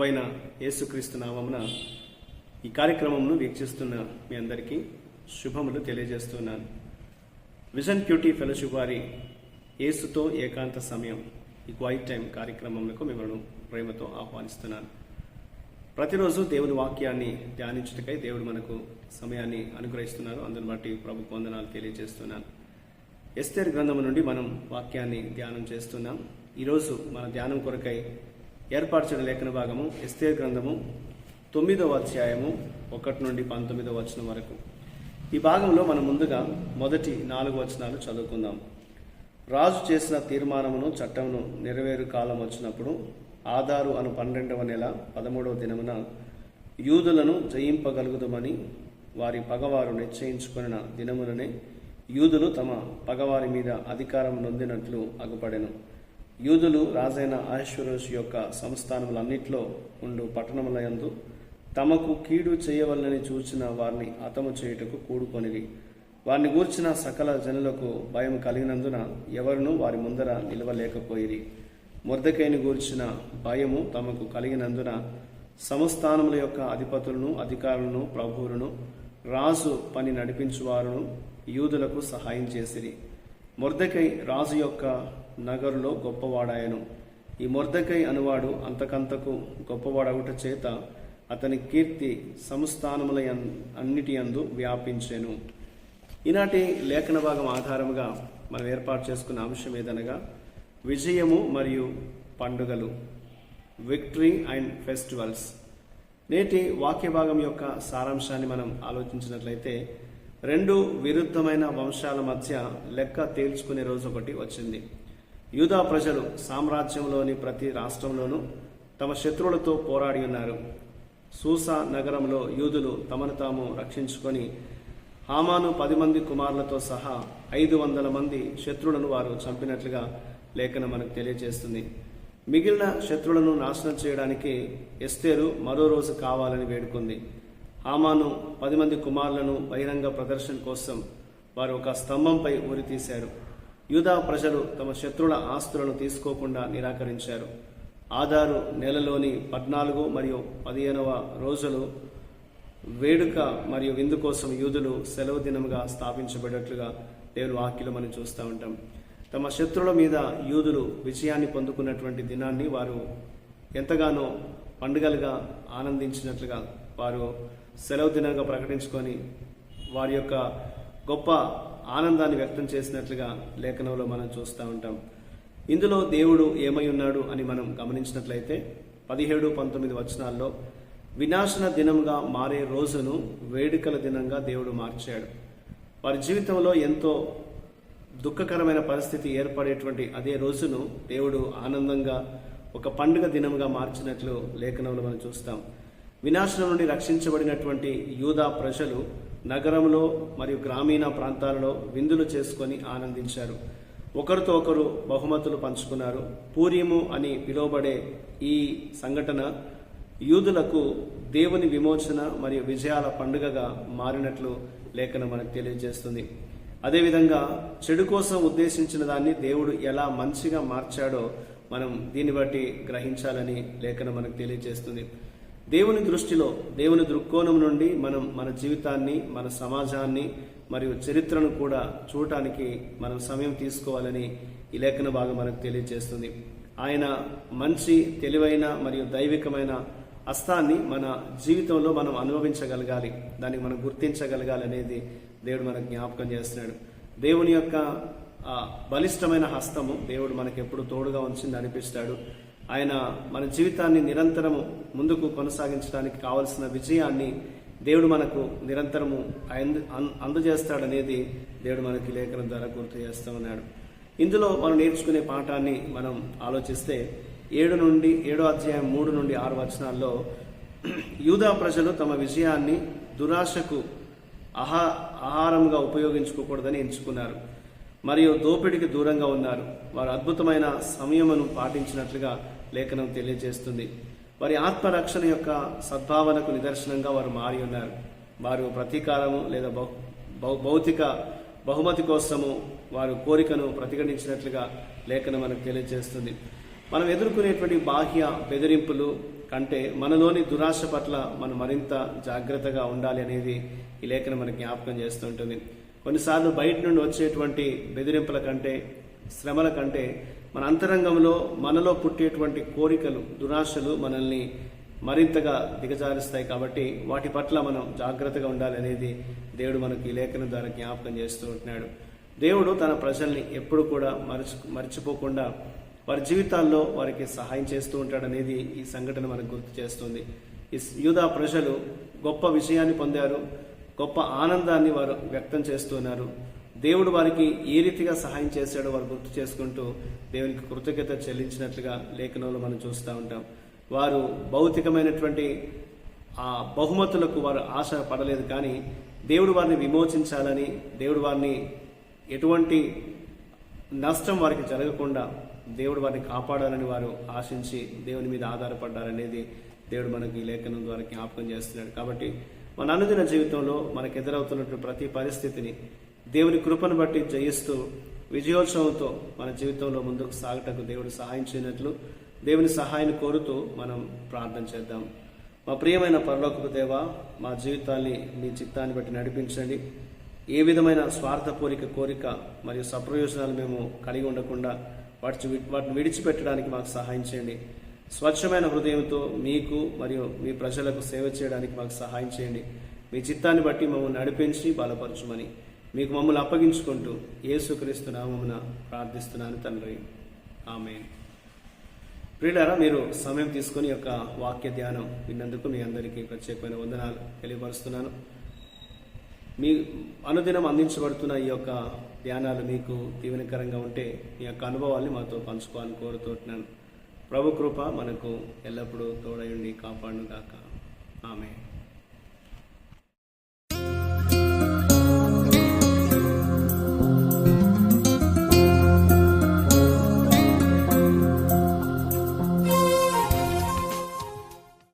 ప్రభైన యేసుక్రీస్తు నామమున ఈ కార్యక్రమంను వీక్షిస్తున్న మీ అందరికీ శుభములు తెలియజేస్తున్నాను. విజన్ క్యూటీ ఫెలోషిప్ వారి యేసుతో ఏకాంత సమయం ఈ క్వైట్ టైం కార్యక్రమంలో మిమ్మల్ని ప్రేమతో ఆహ్వానిస్తున్నాను. ప్రతిరోజు దేవుని వాక్యాన్ని ధ్యానించుటకై దేవుడు మనకు సమయాన్ని అనుగ్రహిస్తున్నారు. అందుని బట్టి ప్రభు వందనాలు తెలియజేస్తున్నాను. ఎస్తేర్ గ్రంథము నుండి మనం వాక్యాన్ని ధ్యానం చేస్తున్నాం. ఈరోజు మన ధ్యానం కొరకై ఏర్పరచిన లేఖన భాగము ఎస్తే గ్రంథము తొమ్మిదవ అధ్యాయము ఒకటి నుండి పంతొమ్మిదవ వచనం వరకు. ఈ భాగంలో మనం ముందుగా మొదటి నాలుగు వచనాలు చదువుకుందాం. రాజు చేసిన తీర్మానమును చట్టమును నెరవేరు కాలం వచ్చినప్పుడు ఆధారు అను పన్నెండవ నెల పదమూడవ దినమున యూదులను జయింపగలుగుదామని వారి పగవారు నిశ్చయించుకున్న దినముననే యూదులు తమ పగవారి మీద అధికారం నొందినట్లు అగుపడెను. యూదులు రాజైన అహశ్వరోష్ యొక్క సంస్థానములన్నిట్లో ఉండు పట్టణములయందు తమకు కీడు చేయవలనని చూచిన వారిని అతము చేయుటకు కూడుకొనిరి. వారిని గూర్చిన సకల జనులకు భయం కలిగినందున ఎవరునూ వారి ముందర నిలవలేకపోయిరి. మురదకైని గూర్చిన భయము తమకు కలిగినందున సంస్థానముల యొక్క అధిపతులను అధికారులను ప్రభువులను రాజు పని నడిపించువారును యూదులకు సహాయం చేసిరి. మొర్దకై రాజు యొక్క నగరులో గొప్పవాడాయను. ఈ మొర్దకై అనువాడు అంతకంతకు గొప్పవాడవుట చేత అతని కీర్తి సంస్థానముల అన్నిటి యందు వ్యాపించెను. ఈనాటి లేఖన భాగం ఆధారముగా మనం ఏర్పాటు చేసుకున్న అంశం ఏదనగా విజయము మరియు పండుగలు విక్టరీ అండ్ ఫెస్టివల్స్. నేటి వాక్య భాగం యొక్క సారాంశాన్ని మనం ఆలోచించినట్లయితే రెండు విరుద్ధమైన వంశాల మధ్య లెక్క తేల్చుకునే రోజు ఒకటి వచ్చింది. యూదా ప్రజలు సామ్రాజ్యంలోని ప్రతి రాష్ట్రంలోనూ తమ శత్రువులతో పోరాడి ఉన్నారు. సూసా నగరంలో యూదులు తమను తాము రక్షించుకొని హామాను పది మంది కుమారులతో సహా ఐదు వందల మంది శత్రువులను వారు చంపినట్లుగా లేఖన మనకు తెలియజేస్తుంది. మిగిలిన శత్రువులను నాశనం చేయడానికి ఎస్తేరు మరో రోజు కావాలని వేడుకుంది. హామాను పది మంది కుమారులను బహిరంగ ప్రదర్శన కోసం వారు ఒక స్తంభంపై ఊరి తీశారు యూదా ప్రజలు తమ శత్రువుల ఆస్తులను తీసుకోకుండా నిరాకరించారు. ఆధారు నెలలోని పద్నాలుగు మరియు పదిహేనవ రోజులు వేడుక మరియు విందు కోసం యూదులు సెలవు దినంగా స్థాపించబడినట్లుగా దేవుని వాక్యలో మనం చూస్తూ ఉంటాం. తమ శత్రువుల మీద యూదులు విజయాన్ని పొందుకున్నటువంటి దినాన్ని వారు ఎంతగానో పండుగలుగా ఆనందించినట్లుగా వారు సెలవు దినంగా ప్రకటించుకొని వారి యొక్క గొప్ప ఆనందాన్ని వ్యక్తం చేసినట్లుగా లేఖనంలో మనం చూస్తూ ఉంటాం. ఇందులో దేవుడు ఏమై ఉన్నాడు అని మనం గమనించినట్లయితే పదిహేడు పంతొమ్మిది వచనాల్లో వినాశన దినంగా మారే రోజును వేడుకల దినంగా దేవుడు మార్చాడు. వారి జీవితంలో ఎంతో దుఃఖకరమైన పరిస్థితి ఏర్పడేటువంటి అదే రోజును దేవుడు ఆనందంగా ఒక పండుగ దినంగా మార్చినట్లు లేఖనంలో మనం చూస్తాం. వినాశనం నుండి రక్షించబడినటువంటి యూదా ప్రజలు నగరంలో మరియు గ్రామీణ ప్రాంతాలలో విందులు చేసుకొని ఆనందించారు. ఒకరితో ఒకరు బహుమతులు పంచుకున్నారు. పూర్యము అని పిలువబడే ఈ సంఘటన యూదులకు దేవుని విమోచన మరియు విజయాల పండుగగా మారినట్లు లేఖనం మనకు తెలియజేస్తుంది. అదేవిధంగా చెడు కోసం ఉద్దేశించిన దాన్ని దేవుడు ఎలా మంచిగా మార్చాడో మనం దీన్ని బట్టి గ్రహించాలని లేఖనం మనకు తెలియజేస్తుంది. దేవుని దృష్టిలో దేవుని దృక్కోణం నుండి మనం మన జీవితాన్ని మన సమాజాన్ని మరియు చరిత్రను కూడా చూడటానికి మనం సమయం తీసుకోవాలని ఈ లేఖన భాగం మనకు తెలియజేస్తుంది. ఆయన మంచి తెలివైన మరియు దైవికమైన హస్తాన్ని మన జీవితంలో మనం అనుభవించగలగాలి. దానికి మనం గుర్తించగలగాలి అనేది దేవుడు మనకు జ్ఞాపకం చేస్తున్నాడు. దేవుని యొక్క బలిష్టమైన హస్తము దేవుడు మనకు ఎప్పుడు తోడుగా ఉంచి నడిపిస్తాడు ఆయన మన జీవితాన్ని నిరంతరము ముందుకు కొనసాగించడానికి కావలసిన విజయాన్ని దేవుడు మనకు నిరంతరము అంద- అందజేస్తాడనేది దేవుడు మనకి లేఖనం ద్వారా గుర్తు చేస్తూ ఉన్నాడు. ఇందులో మనం నేర్చుకునే పాఠాన్ని మనం ఆలోచిస్తే ఏడు నుండి ఏడో అధ్యాయం మూడు నుండి ఆరు వచనాల్లో యూదా ప్రజలు తమ విజయాన్ని దురాశకు ఆహా ఆహారంగా ఉపయోగించుకోకూడదని ఎంచుకున్నారు. మరియు దోపిడికి దూరంగా ఉన్నారు. వారు అద్భుతమైన సమయమును పాటించినట్లుగా లేఖనం తెలియజేస్తుంది. వారి ఆత్మరక్షణ యొక్క సద్భావనకు నిదర్శనంగా వారు మారి ఉన్నారు. వారు ప్రతీకారము లేదా బౌ భౌతిక బహుమతి కోసము వారు కోరికను ప్రతిఘటించినట్లుగా లేఖనం మనకు తెలియజేస్తుంది. మనం ఎదుర్కొనేటువంటి బాహ్య బెదిరింపులు కంటే మనలోని దురాశ పట్ల మనం మరింత జాగ్రత్తగా ఉండాలి అనేది ఈ లేఖనం మనకు జ్ఞాపకం చేస్తుంటుంది. కొన్నిసార్లు బయట నుండి వచ్చేటువంటి బెదిరింపుల కంటే శ్రమల కంటే మన అంతరంగంలో మనలో పుట్టేటువంటి కోరికలు దురాశలు మనల్ని మరింతగా దిగజారుస్తాయి కాబట్టి వాటి పట్ల మనం జాగ్రత్తగా ఉండాలి అనేది దేవుడు మనకి ఈ లేఖనం ద్వారా జ్ఞాపకం చేస్తూ ఉంటున్నాడు. దేవుడు తన ప్రజల్ని ఎప్పుడు కూడా మరచి మర్చిపోకుండా వారి జీవితాల్లో వారికి సహాయం చేస్తూ ఉంటాడనేది ఈ సంఘటన మనకు గుర్తు చేస్తుంది. ఈ యూదా ప్రజలు గొప్ప విజయాన్ని పొందారు గొప్ప ఆనందాన్ని వారు వ్యక్తం చేస్తున్నారు దేవుడు వారికి ఏ రీతిగా సహాయం చేశాడో వారు గుర్తు చేసుకుంటూ దేవునికి కృతజ్ఞత చెల్లించినట్లుగా లేఖనంలో మనం చూస్తూ ఉంటాం. వారు భౌతికమైనటువంటి ఆ బహుమతులకు వారు ఆశ పడలేదు కానీ దేవుడు వారిని విమోచించాలని దేవుడు వారిని ఎటువంటి నష్టం వారికి జరగకుండా దేవుడు వారిని కాపాడాలని వారు ఆశించి దేవుని మీద ఆధారపడ్డారనేది దేవుడు మనకి ఈ లేఖనం ద్వారా జ్ఞాపకం చేస్తున్నాడు. కాబట్టి మన అనుదిన జీవితంలో మనకు ఎదురవుతున్నటువంటి ప్రతి పరిస్థితిని దేవుని కృపను బట్టి జయిస్తూ విజయోత్సవంతో మన జీవితంలో ముందుకు సాగటకు దేవుడు సహాయం చేయనట్లు దేవుని సహాయాన్ని కోరుతూ మనం ప్రార్థన చేద్దాం. మా ప్రియమైన పరలోకపు దేవ మా జీవితాన్ని మీ చిత్తాన్ని బట్టి నడిపించండి. ఏ విధమైన స్వార్థపూరిక కోరిక మరియు సప్రయోజనాలు మేము కలిగి ఉండకుండా వాటి వాటిని విడిచిపెట్టడానికి మాకు సహాయం చేయండి. స్వచ్ఛమైన హృదయంతో మీకు మరియు మీ ప్రజలకు సేవ చేయడానికి మాకు సహాయం చేయండి. మీ చిత్తాన్ని బట్టి మమ్మల్ని నడిపించి బలపరచుమని మీకు మమ్మల్ని అప్పగించుకుంటూ యేసుక్రీస్తు నామమున ప్రార్థిస్తున్నాను తండ్రి. ఆమె ప్రియులారా మీరు సమయం తీసుకొని యొక్క వాక్య ధ్యానం విన్నందుకు మీ అందరికీ ప్రత్యేకమైన వందనాలు తెలియపరుస్తున్నాను. మీ అనుదినం అందించబడుతున్న ఈ యొక్క ధ్యానాలు మీకు దీవెనకరంగా ఉంటే మీ యొక్క అనుభవాల్ని మాతో పంచుకోవాలని కోరుతున్నాను ప్రభు కృప మనకు ఎల్లప్పుడూ తోడయుండి కాపాడును ఆమె